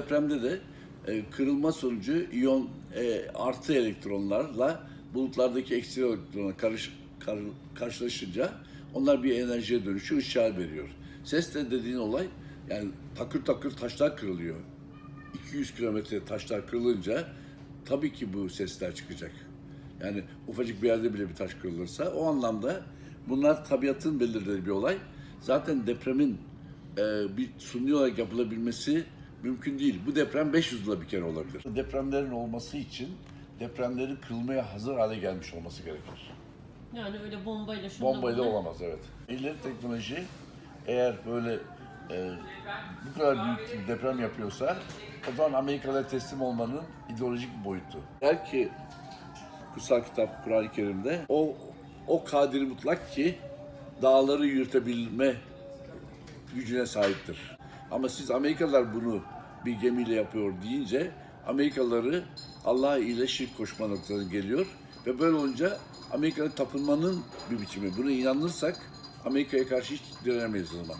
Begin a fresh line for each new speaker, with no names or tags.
Depremde de e, kırılma sonucu iyon e, artı elektronlarla bulutlardaki eksi elektronla karış, kar- karşılaşınca onlar bir enerjiye dönüşüyor, ışığa veriyor. Ses de dediğin olay yani takır takır taşlar kırılıyor. 200 kilometre taşlar kırılınca tabii ki bu sesler çıkacak. Yani ufacık bir yerde bile bir taş kırılırsa o anlamda bunlar tabiatın belirlediği bir olay. Zaten depremin e, bir suni olarak yapılabilmesi mümkün değil. Bu deprem 500 yılda bir kere olabilir. Depremlerin olması için depremlerin kırılmaya hazır hale gelmiş olması gerekir.
Yani öyle bombayla şununla
Bombayla olamaz evet. İleri teknoloji eğer böyle e, bu kadar büyük bir deprem yapıyorsa o zaman Amerikalılara teslim olmanın ideolojik bir boyutu. Der ki kutsal kitap Kur'an-ı Kerim'de o o kadir mutlak ki dağları yürütebilme gücüne sahiptir. Ama siz Amerikalılar bunu bir gemiyle yapıyor deyince Amerikalıları Allah ile şirk koşma noktasına geliyor ve böyle olunca Amerika'nın tapınmanın bir biçimi. Buna inanırsak Amerika'ya karşı hiç direnemeyiz o zaman.